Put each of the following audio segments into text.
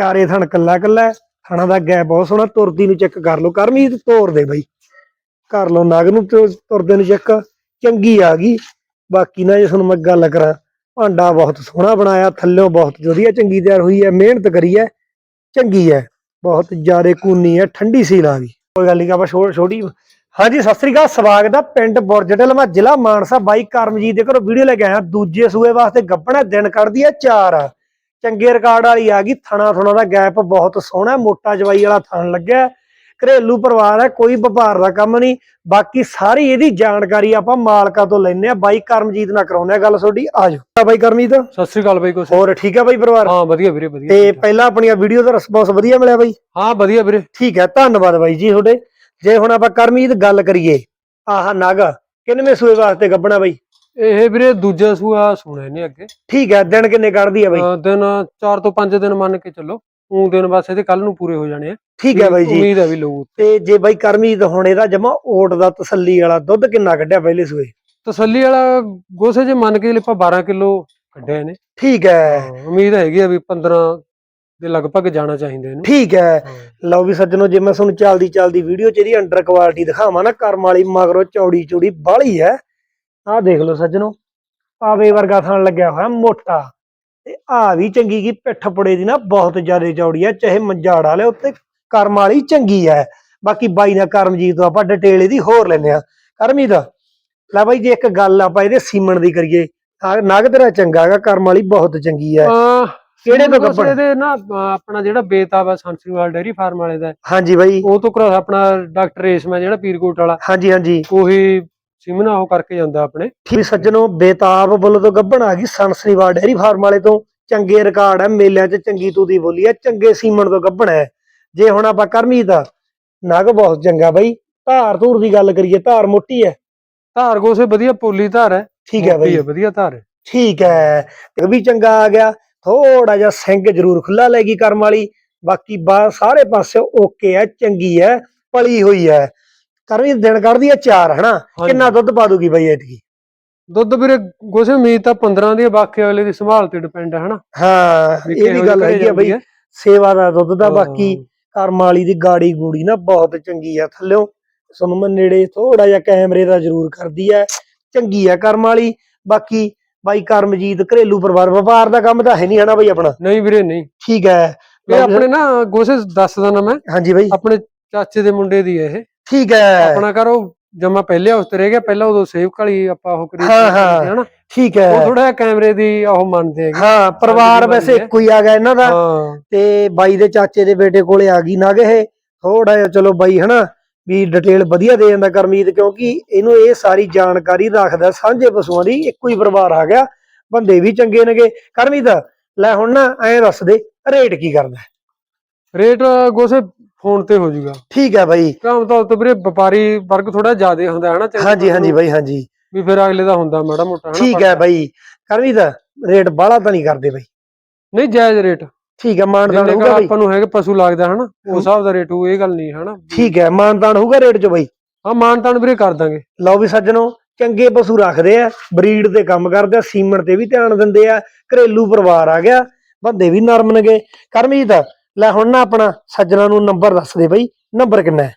ਚਾਰੇ ਥਣ ਕੱਲਾ ਕੱਲਾ ਥਣਾ ਦਾ ਗੈਪ ਬਹੁਤ ਸੋਹਣਾ, ਤੁਰਦੀ ਨੂੰ ਚੈੱਕ ਕਰ ਲਓ ਕਰਮੀਤ ਤੋਰ ਦੇ ਬਈ। ਕਰ ਲਓ, ਨਗ ਨੂੰ ਤੁਰਦੇ ਨੂੰ ਚੈੱਕ ਚੰਗੀ ਆ ਗਈ। ਬਾਕੀ ਨਾ ਜੇ ਤੁਹਾਨੂੰ ਮੈਂ ਗੱਲ ਕਰਾਂ, ਭਾਂਡਾ ਬਹੁਤ ਸੋਹਣਾ ਬਣਾਇਆ ਥੱਲਿਓਂ ਬਹੁਤ ਵਧੀਆ, ਚੰਗੀ ਤਿਆਰ ਹੋਈ ਹੈ, ਮਿਹਨਤ ਕਰੀ ਹੈ, ਚੰਗੀ ਹੈ, ਬਹੁਤ ਜ਼ਿਆਦਾ ਕੂਨੀ ਹੈ, ਠੰਡੀ ਸੀ ਲਾ ਗਈ। ਕੋਈ ਗੱਲ ਨਹੀਂ ਆਪਾਂ ਛੋ- ਛੋਟੀ, ਹਾਂਜੀ, ਸਤਿ ਸ੍ਰੀ ਅਕਾਲ, ਸਵਾਗਤ ਆ ਪਿੰਡ ਬੁਰਜਟਲ ਮੈਂ, ਜ਼ਿਲ੍ਹਾ ਮਾਨਸਾ। ਬਾਈ ਕਰਮਜੀਤ ਦੇ ਘਰੋਂ ਵੀਡੀਓ ਲੈ ਕੇ ਆਇਆ, ਦੂਜੇ ਸੂਏ ਵਾਸਤੇ ਗੱਬਣਾ ਦਿਨ ਕੱਢਦੀ ਹੈ, ਚਾਰ। ਚੰਗੇ ਰਿਕਾਰਡ ਵਾਲੀ ਆ ਗਈ ਥਣਾ ਥਣਾ ਦਾ ਗੈਪ ਬਹੁਤ ਸੋਹਣਾ ਮੋਟਾ ਜਵਾਈ ਵਾਲਾ ਥਣ ਲੱਗਿਆ। ਘਰੇਲੂ ਪਰਿਵਾਰ ਹੈ ਕੋਈ ਵਪਾਰ ਦਾ ਕੰਮ ਨਹੀਂ ਬਾਕੀ ਸਾਰੀ ਇਹਦੀ ਜਾਣਕਾਰੀ ਆਪਾਂ ਮਾਲਕਾਂ ਤੋਂ ਲੈਣੇ ਆ ਬਾਈ ਕਰਮਜੀਤ ਨਾਲ ਕਰਾਉਂਦੇ ਆ ਗੱਲ ਤੁਹਾਡੀ ਆਜੋ ਬਾਈ ਕਰਮਜੀਤ? ਸਤਿ ਸ੍ਰੀ ਅਕਾਲ ਬਾਈ ਕੁਛ ਹੋਰ ਠੀਕ ਹੈ ਬਾਈ ਪਰਿਵਾਰ? ਹਾਂ ਵਧੀਆ ਵੀਰੇ ਵਧੀਆ ਤੇ। ਪਹਿਲਾਂ ਆਪਣੀਆਂ ਵੀਡੀਓ ਦਾ ਰਿਸਪੌਂਸ ਵਧੀਆ ਮਿਲਿਆ ਬਾਈ? ਹਾਂ ਵਧੀਆ ਵੀਰੇ। ਠੀਕ ਹੈ ਧੰਨਵਾਦ ਬਾਈ ਜੀ ਤੁਹਾਡੇ। ਜੇ ਹੁਣ ਆਪਾਂ ਕਰਮਜੀਤ ਗੱਲ ਕਰੀਏ ਆਹ ਨਗ ਕਿੰਨਵੇਂ ਸੂਏ ਵਾਸਤੇ ਗੱਬਣਾ ਬਾਈ? ਇਹ ਵੀਰੇ ਦੂਜਾ ਸੂਆ ਸੁਣਿਆ ਨਹੀਂ ਅੱਗੇ। ਠੀਕ ਹੈ ਦਿਨ ਕਿੰਨੇ ਕੱਢਦੀ ਹੈ ਬਾਈ? ਦਿਨ 4 ਤੋਂ 5 ਦਿਨ ਮੰਨ ਕੇ ਚੱਲੋ। ਉਹ ਦਿਨ ਬਸ ਇਹਦੇ ਕੱਲ ਨੂੰ ਪੂਰੇ ਹੋ ਜਾਣੇ ਆ। ਠੀਕ ਹੈ ਬਾਈ ਜੀ। ਉਮੀਦ ਹੈ ਵੀ ਲਊ ਤੇ ਜੇ ਬਾਈ ਕਰਮਜੀਤ ਹੁਣ ਇਹਦਾ ਜਮਾ ਓਟ ਦਾ ਤਸੱਲੀ ਵਾਲਾ ਦੁੱਧ ਕਿੰਨਾ ਕੱਢਿਆ ਪਹਿਲੇ ਸੂਏ? ਤਸੱਲੀ ਵਾਲਾ ਗੋਸੇ ਜੇ ਮੰਨ ਕੇ ਆਪਾਂ 12 ਕਿਲੋ ਕੱਢਿਆ ਨੇ ਠੀਕ ਹੈ। ਉਮੀਦ ਹੈਗੀ ਆ ਵੀ 15 ਦੇ ਲਗਭਗ ਜਾਣਾ ਚਾਹੀਦਾ ਇਹਨੂੰ। ਠੀਕ ਹੈ। ਲਓ ਵੀ ਸੱਜਣੋ ਜੇ ਮੈਂ ਤੁਹਾਨੂੰ ਚੱਲਦੀ ਚੱਲਦੀ ਵੀਡੀਓ ਚ ਇਹਦੀ ਅੰਡਰ ਕੁਆਲਿਟੀ ਦਿਖਾਵਾਂ ਨਾ ਕਰਮ ਵਾਲੀ ਮਗਰੋਂ ਚੌੜੀ ਚੌੜੀ ਬਾਹਲੀ ਹੈ। ਆਹ ਦੇਖ ਲਓ ਸੱਜਣੋ ਪਾਵੇ ਵਰਗਾ ਥਣ ਲੱਗਿਆ ਹੋਇਆ ਮੋਟਾ। ਤੇ ਆ ਵੀ ਚੰਗੀ ਕੀ ਪਿੱਠ ਪੁੜੇ ਦੀ ਨਾ ਬਹੁਤ ਜ਼ਿਆਦਾ ਚੌੜੀ ਹੈ ਚਾਹੇ ਮੰਜਾੜ ਵਾਲੇ ਉੱਤੇ ਕਰਮ ਵਾਲੀ ਚੰਗੀ ਹੈ ਬਾਕੀ ਬਾਈ ਨਾਲ ਕਰਮਜੀਤ ਤੋਂ ਆਪਾਂ ਡਿਟੇਲ ਇਹਦੀ ਹੋਰ ਲੈਨੇ ਆ ਕਰਮਜੀਤ ਲੈ ਬਾਈ ਜੇ ਇੱਕ ਗੱਲ ਆਪਾਂ ਇਹਦੇ ਸੀਮਣ ਦੀ ਕਰੀਏ ਨਗ ਤੇਰਾ ਚੰਗਾ ਹੈਗਾ ਕਰਮ ਵਾਲੀ ਬਹੁਤ ਚੰਗੀ ਅਹ ਕਿਹੜੇ ਤੋਂ ਗੱਭਣ? ਇਹਦੇ ਨਾ ਆਪਣਾ ਜਿਹੜਾ ਬੇਤਾਬ ਹੈ ਸੰਸਰੀਵਾਲ ਡੇਰੀ ਫਾਰਮ ਵਾਲੇ ਦਾ। ਹਾਂਜੀ ਬਾਈ। ਉਹ ਤੋਂ ਕਰਾ ਆਪਣਾ ਡਾਕਟਰ ਰੇਸ਼ਮਾ ਜਿਹੜਾ ਪੀਰਕੋਟ ਵਾਲਾ। ਹਾਂਜੀ ਹਾਂਜੀ। ਉਹੀ ਸਿਮਨਾ ਉਹ ਕਰਕੇ ਜਾਂਦਾ ਆਪਣੇ। ਠੀਕ ਸੱਜਣੋ ਬੇਤਾਬ ਵੱਲੋਂ ਤੋਂ ਗੱਭਣ ਆ ਗਈ ਸੰਸਰੀਵਾਲ ਡੇਅਰੀ ਫਾਰਮ ਵਾਲੇ ਤੋਂ। ਚੰਗੇ ਰਿਕਾਰਡ ਹੈ ਮੇਲਿਆਂ 'ਚ ਚੰਗੀ ਤੂੰ ਦੀ ਬੋਲੀ ਹੈ ਚੰਗੇ ਸੀਮਣ ਤੋਂ ਗੱਭਣ ਹੈ ਜੇ ਹੁਣ ਆਪਾਂ ਕਰਮੀ ਦਾ ਨਗ ਬਹੁਤ ਚੰਗਾ ਬਈ। ਧਾਰ ਧੂਰ ਦੀ ਗੱਲ ਕਰੀਏ ਧਾਰ ਮੋਟੀ ਹੈ ਧਾਰ ਗੋਸੇ ਵਧੀਆ ਪੋਲੀ ਧਾਰ ਹੈ ਠੀਕ ਹੈ ਬਈ। ਵਧੀਆ ਧਾਰ ਹੈ ਠੀਕ ਹੈ ਇਹ ਵੀ ਚੰਗਾ ਆ ਗਿਆ। ਥੋੜਾ ਜਿਹਾ ਸਿੰਘ ਜ਼ਰੂਰ ਖੁੱਲਾ ਲੈਗੀ ਕਰਮ ਵਾਲੀ। ਬਾਕੀ ਸਾਰੇ ਪਾਸੇ ਓਕੇ ਹੈ ਚੰਗੀ ਹੈ ਪਲੀ ਹੋਈ ਹੈ ਕਰਮੀ ਦਿਨ ਕੱਢਦੀ ਹੈ ਚਾਰ ਹਨਾ? ਹਾਂਜੀ। ਕਿੰਨਾ ਦੁੱਧ ਪਾ ਦੂਗੀ ਬਈ ਐਤਕੀ? ਦੁੱਧ ਵੀਰੇ ਗੋਸੇ ਉਮੀਦ ਤਾਂ 15 ਦੀ ਹੈ, ਬਾਕੀ ਅਗਲੇ ਦੀ ਸੰਭਾਲ ਤੇ ਡਿਪੈਂਡ ਹੈ ਹਨਾ? ਹਾਂ ਵੀ ਇਹ ਵੀ ਕਿਹੋ ਗੱਲ ਹੈਗੀ ਆ ਬਈ ਜਾਂਦੀ ਹੈ। ਸੇਵਾ ਦਾ ਦੁੱਧ ਦਾ ਬਾਕੀ। ਕਰਮ ਵਾਲੀ ਦੀ ਗਾੜੀ ਗੂੜੀ ਨਾ ਬਹੁਤ ਚੰਗੀ ਆ ਥੱਲਿਓ। ਤੁਹਾਨੂੰ ਮੈਂ ਨੇੜੇ ਥੋੜਾ ਜਿਹਾ ਕੈਮਰੇ ਦਾ ਜ਼ਰੂਰ ਕਰਦੀ ਐ ਚੰਗੀ ਆ ਕਰਮ ਵਾਲੀ ਬਾਕੀ ਬਾਈ ਕਰਮਜੀਤ ਘਰੇਲੂ ਪਰਿਵਾਰ ਵਪਾਰ ਦਾ ਕੰਮ ਤਾਂ ਹੈ ਨਹੀਂ ਹਨਾ ਬਾਈ ਆਪਣਾ? ਨਹੀਂ ਵੀਰੇ ਨਹੀਂ। ਠੀਕ ਹੈ। ਇਹ ਆਪਣੇ ਨਾ ਗੋਸੇ ਦੱਸਦਾ ਨਾ ਮੈਂ। ਹਾਂਜੀ ਬਾਈ। ਆਪਣੇ ਚਾਚੇ ਦੇ ਮੁੰਡੇ ਦੀ ਹੈ ਇਹ। ਠੀਕ ਹੈ। ਆਪਣਾ ਉਹ ਜਮਾ ਪਹਿਲੇ ਹਾਊਸ ਤੇ ਰਹਿ ਗਿਆ ਪਹਿਲਾਂ ਉਦੋਂ ਸੇਵ ਕਾਲੀ ਆਪਾਂ ਉਹ ਕਰੀ ਹਾਂ, ਹਾਂ। ਹਨਾ ਠੀਕ ਉਹ ਹੈ ਥੋੜਾ ਕੈਮਰੇ ਦੀ ਉਹ ਮੰਨਦੇ ਹੈਗੇ। ਹਾਂ ਪਰਿਵਾਰ ਵੈਸੇ। ਇੱਕੋ ਹੀ ਆ ਗਿਆ ਇਹਨਾਂ ਦਾ। ਤੇ ਬਾਈ ਦੇ ਚਾਚੇ ਦੇ ਬੇਟੇ ਕੋਲੇ ਆ ਗਈ ਨਗ ਇਹ ਥੋੜਾ ਜਿਹਾ ਚਲੋ ਬਾਈ ਹਨਾ ਵੀ ਡਿਟੇਲ ਵਧੀਆ ਦੇ ਜਾਂਦਾ ਕਰਮੀਤ ਕਿਉਂਕਿ ਇਹਨੂੰ ਇਹ ਸਾਰੀ ਜਾਣਕਾਰੀ ਰੱਖਦਾ ਸਾਂਝੇ ਪਸ਼ੂਆਂ ਦੀ ਇੱਕੋ ਹੀ ਪਰਿਵਾਰ ਆ ਗਿਆ। ਬੰਦੇ ਵੀ ਚੰਗੇ ਨੇਗੇ। ਕਰਮੀਤ ਲੈ ਹੁਣ ਨਾ ਐਂ ਦੱਸ ਦੇ ਰੇਟ ਕੀ ਕਰਦਾ? ਰੇਟ ਗੋਸੇ ਫੋਨ ਤੇ ਹੋ ਜਾਊਗਾ ਠੀਕ ਹੈ ਬਾਈ। ਤੌਰ ਤੇ ਵੀਰੇ ਵਪਾਰੀ ਵਰਗ ਥੋੜਾ ਜ਼ਿਆਦਾ ਹੁੰਦਾ ਹੈ ਨਾ ਚਾਹੇ ਹਾਂਜੀ ਹਾਂਜੀ ਬਾਈ ਹਾਂਜੀ। ਵੀ ਫਿਰ ਅਗਲੇ ਦਾ ਹੁੰਦਾ ਮਾੜਾ ਮੋਟਾ ਠੀਕ ਹੈ। ਬਾਈ। ਕਰਮੀਤ ਰੇਟ ਬਾਹਲਾ ਤਾਂ ਨਹੀਂ ਕਰਦੇ ਬਾਈ। ਨਹੀਂ ਜਾਇਜ਼ ਰੇਟ। ਠੀਕ ਹੈ ਮਾਨਦਾਨ ਹੋਊਗਾ ਬਾਈ। ਆਪਾਂ ਨੂੰ ਹੈਗੇ ਪਸ਼ੂ ਲੱਗਦਾ ਹਨਾ ਉਸ ਹਿਸਾਬ ਦਾ ਰੇਟ ਹੋਊ ਇਹ ਗੱਲ ਨਹੀਂ ਹਨਾ। ਠੀਕ ਹੈ ਮਾਨਦਾਨ ਹੋਊਗਾ ਰੇਟ 'ਚ ਬਾਈ। ਹਾਂ ਮਾਨ ਤਾਨ ਵੀਰੇ ਕਰ ਦਾਂਗੇ। ਲਓ ਵੀ ਸੱਜਣੋ ਚੰਗੇ ਪਸ਼ੂ ਰੱਖਦੇ ਆ ਬਰੀਡ ਤੇ ਕੰਮ ਕਰਦੇ ਆ ਸੀਮਣ ਤੇ ਵੀ ਧਿਆਨ ਦਿੰਦੇ ਆ ਘਰੇਲੂ ਪਰਿਵਾਰ ਆ ਗਿਆ ਬੰਦੇ ਵੀ ਨਰਮ ਨੇਗੇ। ਕਰਮਜੀਤ ਲੈ ਹੁਣ ਨਾ ਆਪਣਾ ਸੱਜਣਾ ਨੂੰ ਨੰਬਰ ਦੱਸ ਦੇ ਬਈ ਨੰਬਰ ਕਿੰਨਾ ਹੈ?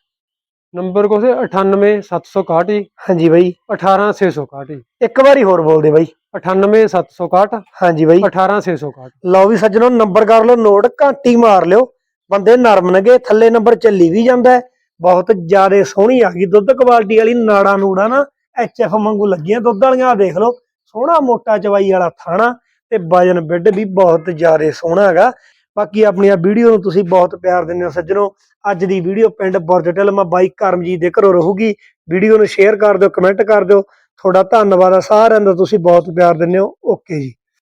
ਨੰਬਰ ਕੋਸੇ 98761 ਹਾਂਜੀ ਬਈ। 18661 ਇੱਕ ਵਾਰੀ ਹੋਰ ਬੋਲ ਦੇ ਬਈ। 98761 ਹਾਂਜੀ ਬਈ। 18661 ਲਓ ਵੀ ਸੱਜਣੋ ਨੰਬਰ ਕਰ ਲਓ ਨੋਟ ਘੰਟੀ ਮਾਰ ਲਿਓ। ਬੰਦੇ ਨਰਮ ਨੇਗੇ ਥੱਲੇ ਨੰਬਰ ਚੱਲੀ ਵੀ ਜਾਂਦਾ। ਬਹੁਤ ਜ਼ਿਆਦਾ ਸੋਹਣੀ ਆ ਗਈ ਦੁੱਧ ਕੁਆਲਿਟੀ ਵਾਲੀ ਨਾੜਾ ਨੂੜਾ ਨਾ ਐਚਐਫ ਵਾਂਗੂ ਲੱਗੀਆਂ ਦੁੱਧ ਵਾਲੀਆਂ ਦੇਖ ਲਓ। ਸੋਹਣਾ ਮੋਟਾ ਚਵਾਈ ਵਾਲਾ ਥਾਣਾ ਤੇ ਵਜਨ ਬਿੱਡ ਵੀ ਬਹੁਤ ਜ਼ਿਆਦਾ ਸੋਹਣਾ ਹੈਗਾ। ਬਾਕੀ ਆਪਣੀਆਂ ਵੀਡੀਓ ਨੂੰ ਤੁਸੀਂ ਬਹੁਤ ਪਿਆਰ ਦਿੰਦੇ ਹੋ ਸੱਜਣੋ। ਅੱਜ ਦੀ ਵੀਡੀਓ ਪਿੰਡ ਬੁਰਜਟਲ ਮੈਂ ਬਾਈਕ ਕਰਮਜੀਤ ਦੇ ਘਰੋਂ ਰਹੂਗੀ। ਵੀਡੀਓ ਨੂੰ ਸ਼ੇਅਰ ਕਰ ਦਿਓ ਕਮੈਂਟ ਕਰ ਦਿਓ। ਤੁਹਾਡਾ ਧੰਨਵਾਦ ਆ ਸਾਰਿਆਂ ਦਾ, ਤੁਸੀਂ ਬਹੁਤ ਪਿਆਰ ਦਿੰਦੇ ਹੋ। ਓਕੇ ਜੀ।